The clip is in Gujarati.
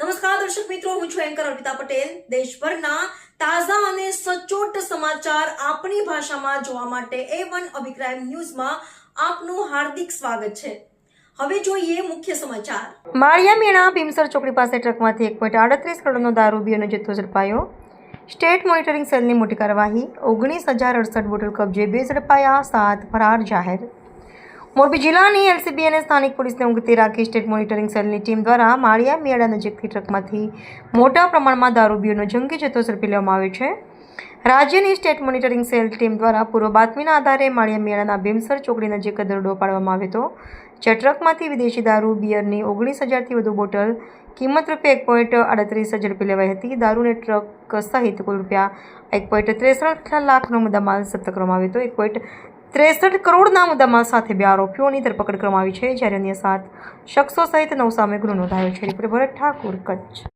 નમસ્કાર, દર્શક મિત્રો, હું છું એન્કર અર્પિતા પટેલ. દેશભરના તાજા અને સચોટ સમાચાર આપણી ભાષામાં જોવા માટે એ વન અભિપ્રાય ન્યૂઝમાં આપનું હાર્દિક સ્વાગત છે. હવે જોઈએ મુખ્ય સમાચાર. માળિયા મેણા ભીમસર ચોકડી પાસે ટ્રકમાંથી એક પોઈન્ટ આડત્રીસ કરોડનો દારૂ બીઓનો જથ્થો ઝડપાયો. સ્ટેટ મોનિટરિંગ સેલની મોટી કાર્યવાહી. ઓગણીસ હજાર અડસઠ બોટલ કબજે, બે ઝડપાયા, સાત ફરાર જાહેર. મોરબી જિલ્લાની એલસીબી અને સ્થાનિક પોલીસને ઊંઘતી રાખી સ્ટેટ મોનિટરિંગ સેલની ટીમ દ્વારા માળિયા મેળા નજીકથી ટ્રકમાંથી મોટા પ્રમાણમાં દારૂ, બીઓનો જંગી જથ્થો ઝડપી લેવામાં આવ્યો છે. રાજ્યની સ્ટેટ મોનિટરિંગ સેલ ટીમ દ્વારા પૂર્વ બાતમીના આધારે માળિયા મેળાના ભીમસર ચોકડી નજીક દરોડો પાડવામાં આવ્યો હતો જે ટ્રકમાંથી વિદેશી દારૂ, બિયરની ઓગણીસ હજારથી વધુ બોટલ, કિંમત રૂપિયા એક પોઈન્ટ આડત્રીસ ઝડપી લેવાઈ હતી. દારૂને ટ્રક સહિત કુલ રૂપિયા એક પોઈન્ટ ત્રેસઠ લાખનો મુદ્દામાલ જપ્ત કરવામાં આવ્યો હતો. એક પોઈન્ટ ત્રેસઠ કરોડના મુદ્દામાં સાથે બે આરોપીઓની ધરપકડ કરવામાં આવી છે, જ્યારે અન્ય સાત શખ્સો સહિત નવ સામે ગુનો નોંધાયો છે. રિપોર્ટ ભરત ઠાકુર, કચ્છ.